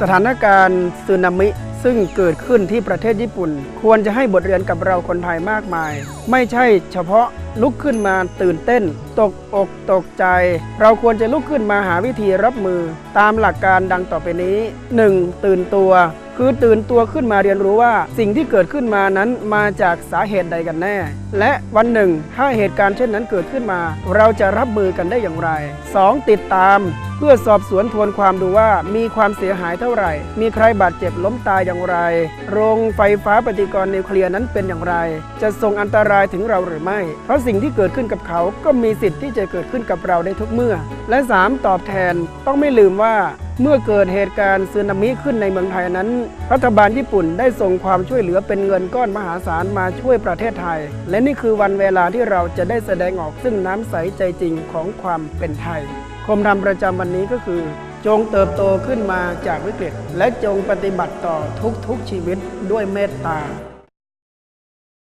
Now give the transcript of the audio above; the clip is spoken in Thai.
สถานการณ์สึนามิซึ่งเกิดขึ้นที่ประเทศญี่ปุ่น ควรจะให้บทเรียนกับเราคนไทยมากมาย ไม่ใช่เฉพาะ ลุกขึ้นมาตื่นเต้น ตกอกตกใจ เราควรจะลุกขึ้นมาหาวิธีรับมือ ตามหลักการดังต่อไปนี้ 1. ตื่นตัว คือตื่นตัวขึ้นมาเรียนรู้ว่า สิ่งที่เกิดขึ้นมานั้นมาจากสาเหตุใดกันแน่ และวันหนึ่งถ้าเหตุการณ์เช่นนั้นเกิดขึ้นมา เราจะรับมือกันได้อย่างไร 2. ติดตามเพื่อสอบสวนทวนความดูว่ามีความเสียหายเท่าไหร่ มีใครบาดเจ็บล้มตายอย่างไร โรงไฟฟ้าปฏิกรณ์นิวเคลียร์นั้นเป็นอย่างไร จะส่งอันตรายถึงเราหรือไม่ เพราะสิ่งที่เกิดขึ้นกับเขาก็มีสิทธิ์ที่จะเกิดขึ้นกับเราได้ทุกเมื่อ และ 3. ตอบแทนต้องไม่ลืมว่าเมื่อเกิดเหตุการณ์สึนามิขึ้นในเมืองไทยนั้น รัฐบาลญี่ปุ่นได้ส่งความช่วยเหลือเป็นเงินก้อนมหาศาลมาช่วยประเทศไทย และนี่คือวันเวลาที่เราจะได้แสดงออกซึ่งน้ำใสใจจริงของความเป็นไทยคมธรรมประจำวันนี้ก็คือ จงเติบโตขึ้นมาจากวิกฤต และจงปฏิบัติต่อทุกๆชีวิตด้วยเมตตา